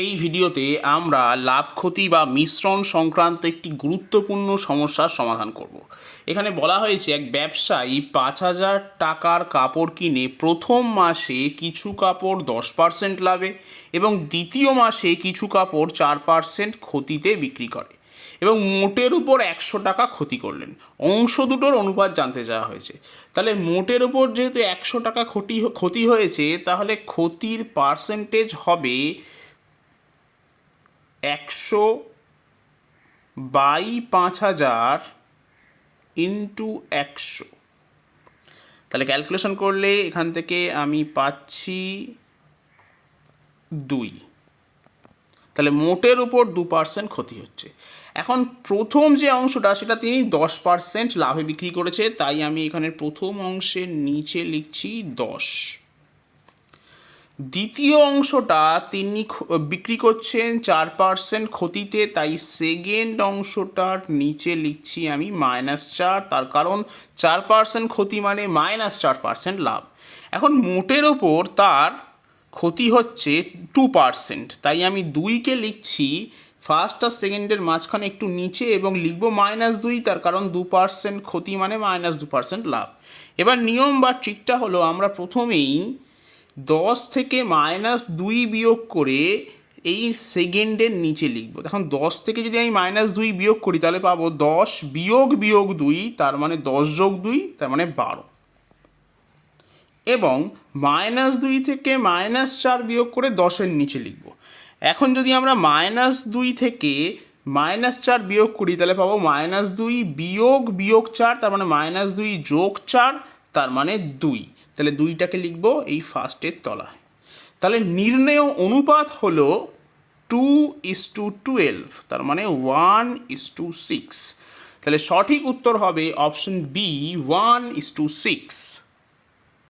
এই ভিডিওতে আমরা লাভ ক্ষতি বা মিশ্রণ সংক্রান্ত একটি গুরুত্বপূর্ণ সমস্যার সমাধান করব। এখানে বলা হয়েছে, এক ব্যবসায়ী পাঁচ হাজার টাকার কাপড় কিনে প্রথম মাসে কিছু কাপড় দশ পার্সেন্ট লাভে এবং দ্বিতীয় মাসে কিছু কাপড় চার পার্সেন্ট ক্ষতিতে বিক্রি করে এবং মোটের উপর একশো টাকা ক্ষতি করলেন। অংশ দুটোর অনুপাত জানতে চাওয়া হয়েছে। তাহলে মোটের উপর যেহেতু একশো টাকা ক্ষতি ক্ষতি হয়েছে, তাহলে ক্ষতির পার্সেন্টেজ হবে একশো বাই পাঁচ হাজার ইন্টু একশো। তাহলে ক্যালকুলেশন করলে এখান থেকে আমি পাচ্ছি দুই। তাহলে মোটের উপর দু পার্সেন্ট ক্ষতি হচ্ছে। এখন প্রথম যে অংশটা, সেটা তিনি দশ পার্সেন্ট লাভে বিক্রি করেছে, তাই আমি এখানে প্রথম অংশের নিচে লিখছি দশ। দ্বিতীয় অংশটা তিনি বিক্রি করছেন চার পার্সেন্ট ক্ষতিতে, তাই সেকেন্ড অংশটার নিচে লিখছি আমি মাইনাস চার, তার কারণ চার পার্সেন্ট ক্ষতি মানে মাইনাস চার পার্সেন্ট লাভ। এখন মোটের ওপর তার ক্ষতি হচ্ছে টু পার্সেন্ট তাই আমি দুইকে লিখছি ফার্স্ট আর সেকেন্ডের মাঝখানে একটু নিচে এবং লিখব মাইনাস দুই, তার কারণ দু পার্সেন্ট ক্ষতি মানে মাইনাস দু পার্সেন্ট লাভ। এবার নিয়ম বা ট্রিকটা হলো আমরা প্রথমেই দশ থেকে মাইনাস দুই বিয়োগ করে এই সেকেন্ডের নিচে লিখব। এখন দশ থেকে যদি আমি মাইনাস দুই বিয়োগ করি, তাহলে পাবো দশ বিয়োগ বিয়োগ দুই, তার মানে দশ যোগ দুই, তার মানে বারো। এবং মাইনাস দুই থেকে মাইনাস চার বিয়োগ করে দশের নিচে লিখব। এখন যদি আমরা মাইনাস দুই থেকে মাইনাস চার বিয়োগ করি, তাহলে পাবো মাইনাস দুই বিয়োগ বিয়োগ চার, তার মানে মাইনাস দুই যোগ চার তার মানে দুই। তাহলে দুইটাকে লিখব এই ফার্স্টের তলায়। তাহলে নির্ণেয় অনুপাত হল টু ইস টু টুয়েলভ তার মানে ওয়ান ইস টু সিক্স তাহলে সঠিক উত্তর হবে option B one is two six